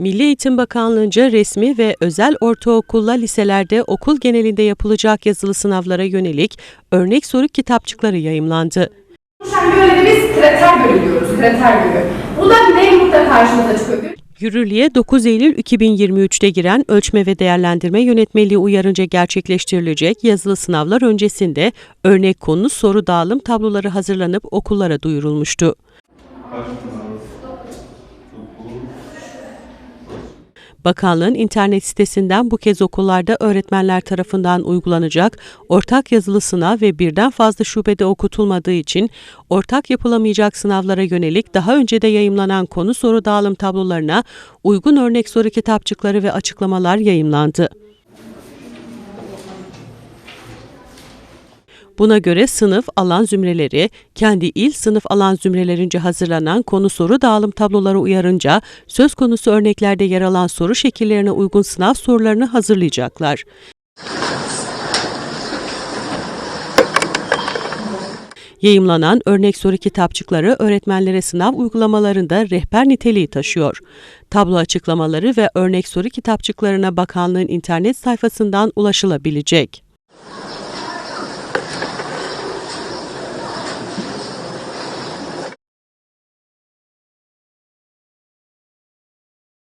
Milli Eğitim Bakanlığı'nca resmi ve özel ortaokulla liselerde okul genelinde yapılacak yazılı sınavlara yönelik örnek soru kitapçıkları yayımlandı. Görevi biz krater gölü diyoruz, krater gölü. Bu da Nemrut'ta karşımıza çıkıyor. Yürürlüğe 9 Eylül 2023'te giren Ölçme ve Değerlendirme Yönetmeliği uyarınca gerçekleştirilecek yazılı sınavlar öncesinde örnek konu soru dağılım tabloları hazırlanıp okullara duyurulmuştu. Bakanlığın internet sitesinden bu kez okullarda öğretmenler tarafından uygulanacak ortak yazılı sınav ve birden fazla şubede okutulmadığı için ortak yapılamayacak sınavlara yönelik daha önce de yayımlanan konu soru dağılım tablolarına uygun örnek soru kitapçıkları ve açıklamalar yayımlandı. Buna göre sınıf alan zümreleri, kendi il sınıf alan zümrelerince hazırlanan konu soru dağılım tabloları uyarınca söz konusu örneklerde yer alan soru şekillerine uygun sınav sorularını hazırlayacaklar. Yayımlanan örnek soru kitapçıkları öğretmenlere sınav uygulamalarında rehber niteliği taşıyor. Tablo açıklamaları ve örnek soru kitapçıklarına bakanlığın internet sayfasından ulaşılabilecek.